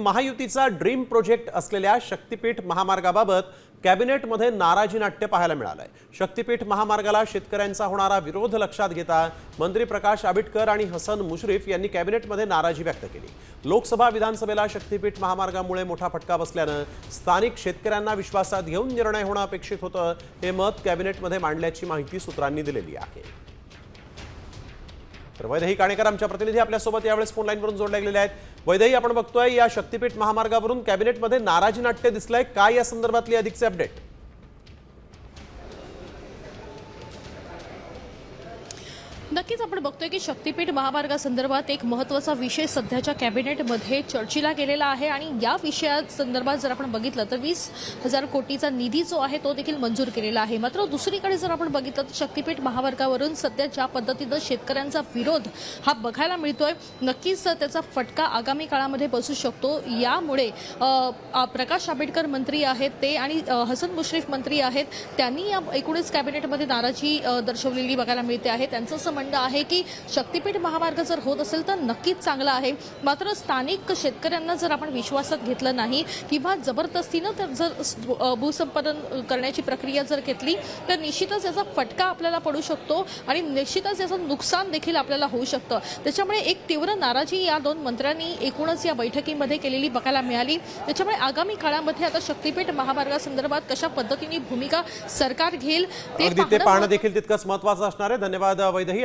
महायुतीचा dream project असलेल्या शक्तीपीठ महामार्गाबाबत कॅबिनेटमध्ये नाराजी नाट्य पाहायला मिळालंय. शक्तीपीठ महामार्गाला शेतकऱ्यांचा होणारा विरोध लक्षात घेता मंत्री प्रकाश आबिटकर आणि हसन मुश्रीफ यांनी कॅबिनेटमध्ये नाराजी व्यक्त केली. लोकसभा विधानसभेला शक्तीपीठ महामार्गामुळे मोठा फटका बसल्यानं स्थानिक शेतकऱ्यांना विश्वासात घेऊन निर्णय होणं अपेक्षित होतं हे मत कॅबिनेटमध्ये मांडल्याची माहिती सूत्रांनी दिलेली आहे. तर वैदही काणेकर आमच्या प्रतिनिधी आपल्यासोबत यावेळेस फोन लाईनवरून जोडले गेलेले आहेत. वैदही आपण बघतोय या शक्तीपीठ महामार्गावरून कॅबिनेटमध्ये नाराजी नाट्य दिसलंय. काय या संदर्भातली अधिकचे अपडेट नक्कीच आपण बघतोय की शक्तीपीठ महामार्गासंदर्भात एक महत्त्वाचा विषय सध्याच्या कॅबिनेटमध्ये चर्चेला गेलेला आहे आणि या विषयासंदर्भात जर आपण बघितलं तर वीस हजार कोटीचा निधी जो आहे तो देखील मंजूर केलेला आहे. मात्र दुसरीकडे जर आपण बघितलं तर शक्तीपीठ महामार्गावरून सध्या ज्या पद्धतीनं शेतकऱ्यांचा विरोध हा बघायला मिळतोय नक्कीच त्याचा फटका आगामी काळामध्ये बसू शकतो. यामुळे प्रकाश आंबेडकर मंत्री आहेत ते आणि हसन मुश्रीफ मंत्री आहेत त्यांनी या एकूणच कॅबिनेटमध्ये नाराजी दर्शवलेली बघायला मिळते आहे. त्यांचं म्हणणं आहे की शक्तीपीठ महामार्ग जर होत असेल तर नक्कीच चांगला आहे. मात्र स्थानिक शेतकऱ्यांना जर आपण विश्वासात घेतलं नाही किंवा जबरदस्तीनं तर जर भूसंपादन करण्याची प्रक्रिया जर घेतली तर निश्चितच याचा फटका आपल्याला पडू शकतो आणि निश्चितच याचं नुकसान देखील आपल्याला होऊ शकतं. त्याच्यामुळे एक तीव्र नाराजी या दोन मंत्र्यांनी एकूणच या बैठकीमध्ये केलेली बघायला मिळाली. त्याच्यामुळे आगामी काळामध्ये आता शक्तीपीठ महामार्गासंदर्भात कशा पद्धतीने भूमिका सरकार घेईल ते पाहणं देखील तितकंच महत्वाचं असणार आहे. धन्यवाद वैदेही.